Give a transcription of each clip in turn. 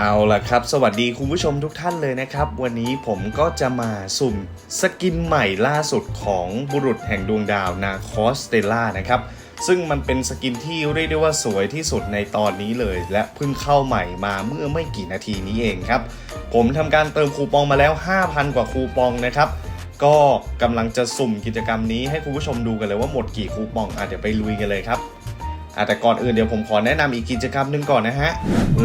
เอาล่ะครับ สวัสดีคุณผู้ชมทุกท่านเลยนะครับ วันนี้ผมก็จะมาสุ่มสกินใหม่ล่าสุดของบุรุษแห่งดวงดาวนาคอสเตล่านะครับ ซึ่งมันเป็นสกินที่เรียกได้ว่าสวยที่สุดในตอนนี้เลย และเพิ่งเข้าใหม่มาเมื่อไม่กี่นาทีนี้เองครับ ผมทำการเติมคูปองมาแล้ว 5,000 กว่าคูปองนะครับก็กำลังจะสุ่มกิจกรรมนี้ให้คุณผู้ชมดูกันเลยว่าหมดกี่คูปองอะเดี๋ยวไปลุยกันเลยครับ แต่ก่อนอื่นเดี๋ยวผมขอแนะนำอีกกิจกรรมหนึ่งก่อนนะฮะ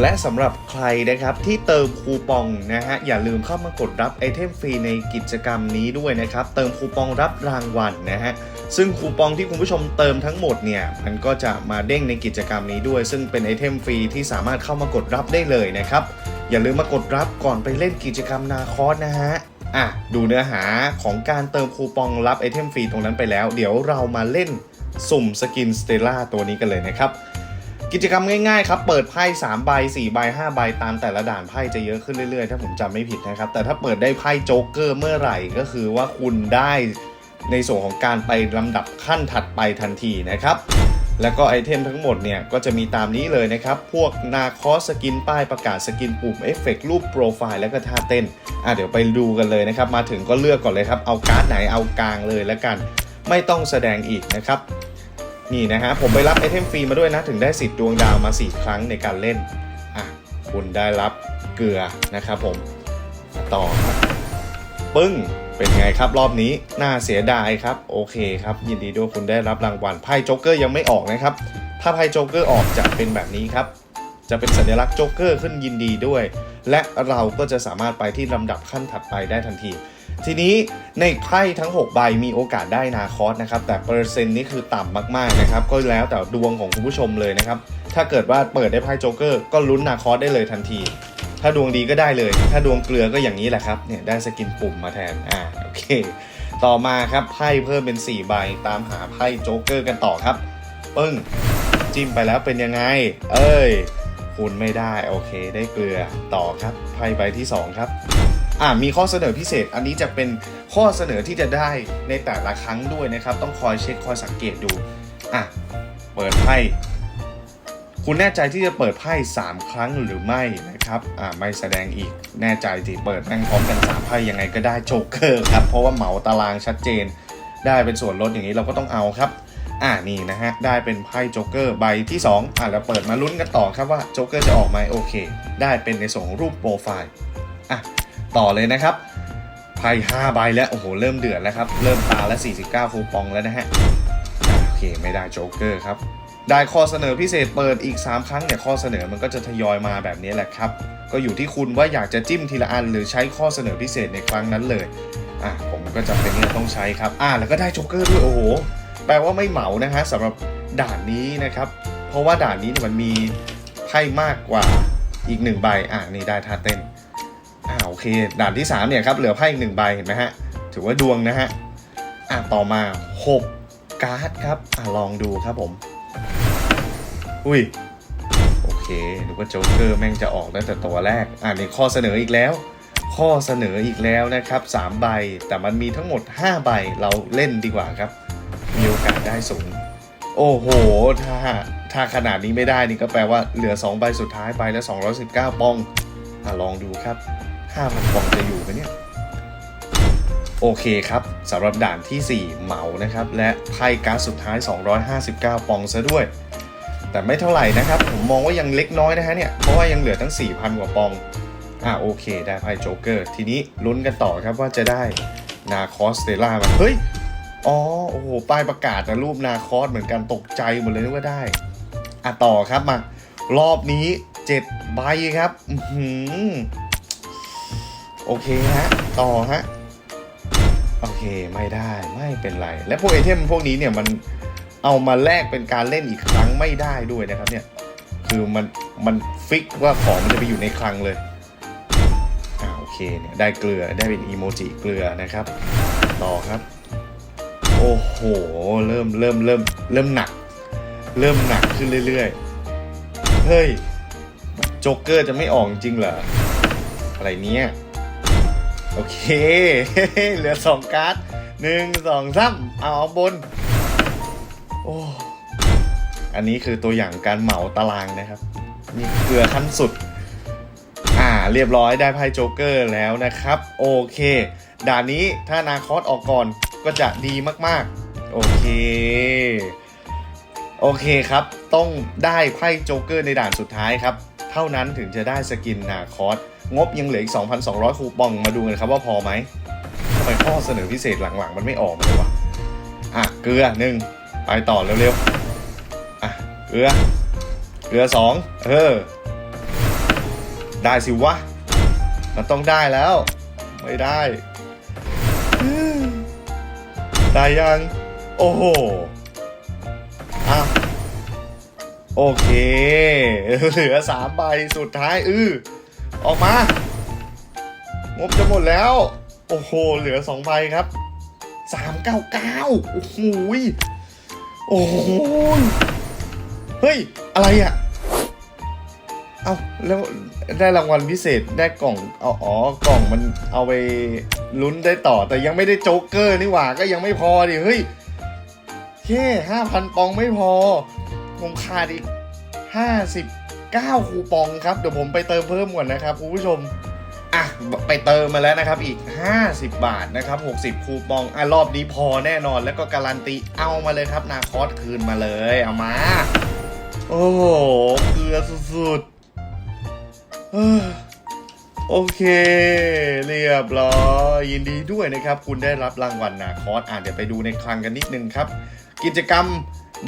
และสำหรับใครนะครับที่เติมคูปองนะฮะอย่าลืมเข้ามากดรับไอเทมฟรีในกิจกรรมนี้ด้วยนะครับ เติมคูปองรับรางวัลนะฮะซึ่งคูปองที่คุณผู้ชมเติมทั้งหมดเนี่ยมันก็จะมาเด้งในกิจกรรมนี้ด้วย ซึ่งเป็นไอเทมฟรีที่สามารถเข้ามากดรับได้เลยนะครับอย่าลืมมากดรับก่อนไปเล่นกิจกรรมนาคอสนะฮะ อะดูเนื้อหาของการเติมคูปองรับไอเทมฟรีตรงนั้นไปแล้ว เดี๋ยวเรามาเล่นสุ่มสกินสเตล่าตัวนี้กันเลยนะครับ กิจกรรมง่ายๆครับ เปิดไพ่3ใบ4ใบ5ใบตามแต่ละด่านไพ่จะเยอะขึ้นเรื่อยๆ ถ้าผมจำไม่ผิดนะครับ แต่ถ้าเปิดได้ไพ่โจ๊กเกอร์เมื่อไหร่ก็คือว่าคุณได้ในส่วนของการไปลำดับขั้นถัดไปทันทีนะครับ แล้วก็ไอเทมทั้งหมดเนี่ยก็จะมีตามนี้เลยนะครับ พวกนาคอสกินป้ายประกาศสกินปุ่มเอฟเฟกรูปโปรไฟล์แล้วก็ท่าเต้น อะเดี๋ยวไปดูกันเลยนะครับ มาถึงก็เลือกก่อนเลยครับ เอาการ์ดไหนเอากลางเลยแล้วกัน ไม่ต้องแสดงอีกนะครับ นี่นะฮะผมไปรับไอเทมฟรีมาด้วยนะ ถึงได้สิทธิ์ดวงดาวมา 4 ครั้งในการเล่น อะคุณได้รับเกลือนะครับผมต่อปึ้ง เป็นไงครับรอบนี้น่าเสียดายครับ โอเคครับ ยินดีด้วยคุณได้รับรางวัลไพ่โจ๊กเกอร์ยังไม่ออกนะครับ ถ้าไพ่โจ๊กเกอร์ออกจะเป็นแบบนี้ครับ จะเป็นสัญลักษณ์โจ๊กเกอร์ขึ้นยินดีด้วย และเราก็จะสามารถไปที่ลำดับขั้นถัดไปได้ทันทีทีนี้ในไพ่ทั้ง 6 ใบมีโอกาสได้นาคอสนะครับ แต่เปอร์เซ็นต์นี่คือต่ำมากๆนะครับ ก็แล้วแต่ดวงของคุณผู้ชมเลยนะครับ ถ้าเกิดว่าเปิดได้ไพ่โจ๊กเกอร์ก็ลุ้นนาคอสได้เลยทันที ถ้าดวงดีก็ได้เลย ถ้าดวงเกลือก็อย่างนี้แหละครับ เนี่ยได้สกินปุ่มมาแทน อ่า โอเค ต่อมาครับไพ่เพิ่มเป็น 4 ใบ ตามหาไพ่โจ๊กเกอร์กันต่อครับ ปึ้ง จิ้มไปแล้วเป็นยังไง เอ้ย คุณไม่ได้ โอเค ได้เกลือ ต่อครับ ไพ่ใบที่ 2 ครับ อ่า มีข้อเสนอพิเศษ อันนี้จะเป็นข้อเสนอที่จะได้ในแต่ละครั้งด้วยนะครับ ต้องคอยเช็คคอยสังเกตดู อะ เปิดไพ่ คุณแน่ใจที่จะเปิดไพ่3ครั้งหรือไม่นะครับ อ่าไม่แสดงอีก แน่ใจที่เปิดแม่งพร้อมกัน3ไพ่ยังไงก็ได้โจ๊กเกอร์ครับ เพราะว่าเหมาตารางชัดเจน ได้เป็นส่วนลดอย่างนี้เราก็ต้องเอาครับ อ่านี่นะฮะ ได้เป็นไพ่โจ๊กเกอร์ใบที่ 2 อ่าแล้วเปิดมาลุ้นกันต่อครับว่าโจ๊กเกอร์จะออกไหมโอเค ได้เป็นในส่วนของรูปโปรไฟล์ อะ ต่อเลยนะครับ ไพ่5ใบแล้ว โอ้โห เริ่มเดือดแล้วครับ เริ่มตาแล้ว49 คูปองแล้วนะฮะอะโอเค ไม่ได้โจ๊กเกอร์ครับ ได้ข้อเสนอพิเศษเปิดอีก 3 ครั้งเนี่ยข้อเสนอมันก็จะทยอยมาแบบนี้แหละครับ ก็อยู่ที่คุณว่าอยากจะจิ้มทีละอัน หรือใช้ข้อเสนอพิเศษในครั้งนั้นเลยอะผมก็จะเป็นต้องใช้ครับอะแล้วก็ได้โจ๊กเกอร์ด้วยโอ้โหแปลว่าไม่เหมานะฮะสำหรับด่านนี้นะครับ เพราะว่าด่านนี้เนี่ยมันมีไพ่มากกว่าอีกหนึ่งใบอะนี่ได้ท่าเต้นอ่าโอเค ด่านที่3เนี่ยครับเหลือไพ่อีกหนึ่งใบเห็นไหมฮะถือว่าดวงนะฮะอ่าต่อมา 6 การ์ดครับอ่าลองดูครับผม อุ้ย โอเคนึกว่าโจ๊กเกอร์แม่งจะออกตั้งแต่ตัวแรก อ่านี่ข้อเสนออีกแล้ว ข้อเสนออีกแล้วนะครับ3ใบ แต่มันมีทั้งหมด 5 ใบ เราเล่นดีกว่าครับ มีโอกาสได้สูง โอ้โห ถ้าถ้าขนาดนี้ไม่ได้นี่ก็แปลว่าเหลือ 2 ใบสุดท้ายใบละ219ปองอะลองดูครับ5,000ปองจะอยู่ไหมเนี่ยโอเคครับสำหรับด่านทีสี่4 เหมานะครับ และไพ่การ์ดสุดท้าย 259 ปองซะด้วย แต่ไม่เท่าไหร่นะครับ ผมมองว่ายังเล็กน้อยนะฮะเนี่ย เพราะว่ายังเหลือทั้ง 4,000 กว่าปอง อะโอเค ได้ไพ่โจ๊กเกอร์ ทีนี้ลุ้นกันต่อครับว่าจะได้นาคอสเตล่ามาเฮ้ย อ๋อ โอ้โห ป้ายประกาศนะรูปนาคอสเหมือนกันตกใจหมดเลยนึกว่าได้ อะต่อครับมา รอบนี้ 7 ใบครับอืโอเคฮะ ต่อฮะ โอเคไม่ได้ไม่เป็นไร และพวกไอเทมพวกนี้เนี่ยมัน เอามาแลกเป็นการเล่นอีกครั้งไม่ได้ด้วยนะครับเนี่ย คือมันมันฟิกว่าของมันจะไปอยู่ในคลังเลยอ่าโอเคเนี่ยได้เกลือได้เป็นอีโมจิเกลือนะครับ ต่อครับ โอ้โห เริ่มเริ่มเริ่มเริ่มหนัก เริ่มหนักขึ้นเรื่อยๆ เฮ้ยโจ๊กเกอร์จะไม่ออกจริงเหรอ อะไรเนี้ยโอเค เหลือสองการ์ดหนึ่งสองสามเอาเอาบน โอ้อันนี้คือตัวอย่างการเหมาตารางนะครับนี่เกลือขั้นสุด อ่า เรียบร้อยได้ไพ่โจ๊กเกอร์แล้วนะครับ โอเค ด่านนี้ถ้านาคอสออกก่อนก็จะดีมากๆ โอเค โอเคครับ ต้องได้ไพ่โจ๊กเกอร์ในด่านสุดท้ายครับ เท่านั้นถึงจะได้สกินนาคอสงบยังเหลืออีก 2,200 คูปองมาดูกันครับว่าพอไหมทำไมข้อเสนอพิเศษหลังๆ มันไม่ออกเลยวะอะ เกลือหนึ่ง ไปต่อเร็วๆ อะเกลือเกลือสองเออ ได้สิวะ มันต้องได้แล้ว ไม่ได้ ได้ยัง โอ้โหอะโอเค เหลือสามใบสุดท้าย อือออกมา งบจะหมดแล้ว โอ้โห เหลือสองใบครับสามเก้าเก้าโอ้โหย โอ้โหเฮ้ย อะไรอะ เอาแล้วได้รางวัลพิเศษได้กล่องเอาอ๋อกล่องมันเอาไปลุ้นได้ต่อแต่ยังไม่ได้โจ๊กเกอร์นี่หว่าก็ยังไม่พอดิเฮ้ยแค่ห้าพันปองไม่พอผมขาดอีกห้าสิบเก้าคูปองครับ เดี๋ยวผมไปเติมเพิ่มก่อนนะครับคุณผู้ชม อะไปเติมมาแล้วนะครับอีก 50 บาทนะครับ 60 คูปองอะรอบนี้พอแน่นอนแล้วก็การันตีเอามาเลยครับนาคอสคืนมาเลยเอามา โอ้โหเกลือสุดๆโอเค เรียบร้อยยินดีด้วยนะครับ คุณได้รับรางวัลนาคอสอะเดี๋ยวไปดูในคลังกันนิดนึงครับ กิจกรรม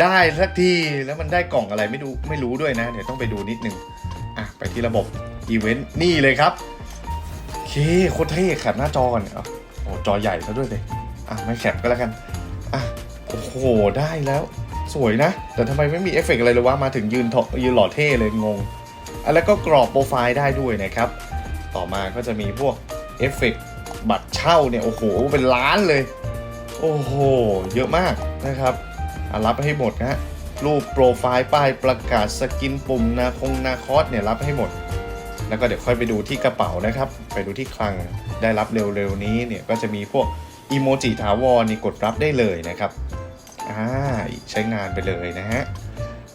ได้สักทีแล้วมันได้กล่องอะไรไม่ดูไม่รู้ด้วยนะ เดี๋ยวต้องไปดูนิดนึงอะไปที่ระบบอีเวนต์นี่เลยครับ โอเคโคตรเท่แคปหน้าจอก่อนโอ้จอใหญ่ซะด้วยเลยอะไม่แคปก็แล้วกันอะโอ้โหได้แล้ว สวยนะ แต่ทำไมไม่มีเอฟเฟกอะไรเลยวะมาถึงยืนถาะยืนหล่อเท่เลยงงอะแล้วก็กรอบโปรไฟล์ได้ด้วยนะครับ ต่อมาก็จะมีพวกเอฟเฟกบัตรเช่าเนี่ยโอ้โหเป็นล้านเลย โอ้โห เยอะมากนะครับอะรับให้หมดนะฮะรูปโปรไฟล์ป้ายประกาศสกินปุ่มนาคงนาคอสเนี่ยรับให้หมด แล้วก็เดี๋ยวค่อยไปดูที่กระเป๋านะครับ ไปดูที่คลังได้รับเร็วๆนี้เนี่ยก็จะมีพวกอีโมจิถาวรนี่กดรับได้เลยนะครับอ่าใช้งานไปเลยนะฮะ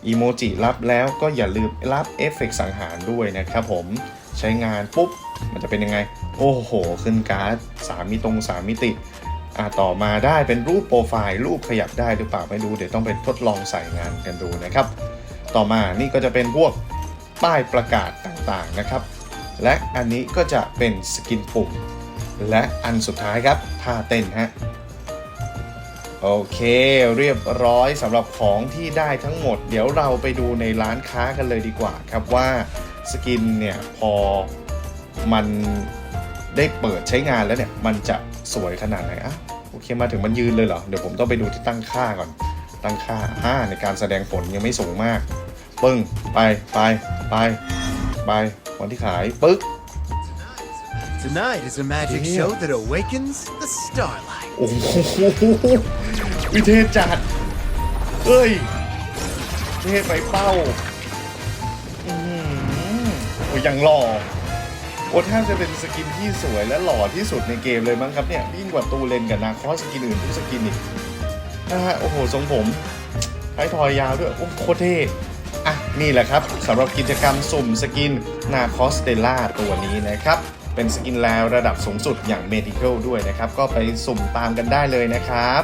อีโมจิรับแล้วก็อย่าลืมรับเอฟเฟกต์สังหารด้วยนะครับผมใช้งานปุ๊บ มันจะเป็นยังไง โอ้โห ขึ้นการ์ด3มิตรง3มิติอ่าต่อมาได้เป็นรูปโปรไฟล์ รูปขยับได้หรือเปล่าไม่รู้ เดี๋ยวต้องไปทดลองใส่งานกันดูนะครับ ต่อมานี่ก็จะเป็นพวกป้ายประกาศต่าง ๆนะครับ และอันนี้ก็จะเป็นสกินปุ่ม และอันสุดท้ายครับท่าเต้นฮะโอเคเรียบร้อยสำหรับของที่ได้ทั้งหมด เดี๋ยวเราไปดูในร้านค้ากันเลยดีกว่าครับว่าสกินเนี่ยพอมันได้เปิดใช้งานแล้วเนี่ยมันจะสวยขนาดไหนอะโอเคมาถึงมันยืนเลยเหรอ เดี๋ยวผมต้องไปดูที่ตั้งค่าก่อน ตั้งค่าอ่าในการแสดงผลยังไม่สูงมาก ปึ้ง ไปไปไป ไปวันที่ขายปึ๊ก Tonight is a magic Yeah. show that awakens the starlight. โอ้โหวิเทศจัดเอ้ยเทศไปเป้าอือหือโอ้ยยังหล่อโอ้แทบจะเป็นสกินที่สวยและหล่อที่สุดในเกมเลยมั้งครับเนี่ยยิ่งกว่าตูเลนกับนาคอสสกินอื่นทุกสกินอีกนะฮะโอ้โหทรงผมท้ายทอยยาวด้วยโอ้โคตรเท่ อะนี่แหละครับสำหรับกิจกรรมสุ่มสกินนาคอสเตล่าตัวนี้นะครับ เป็นสกินแล้วระดับสูงสุดอย่างเมทิเคิลด้วยนะครับ ก็ไปสุ่มตามกันได้เลยนะครับ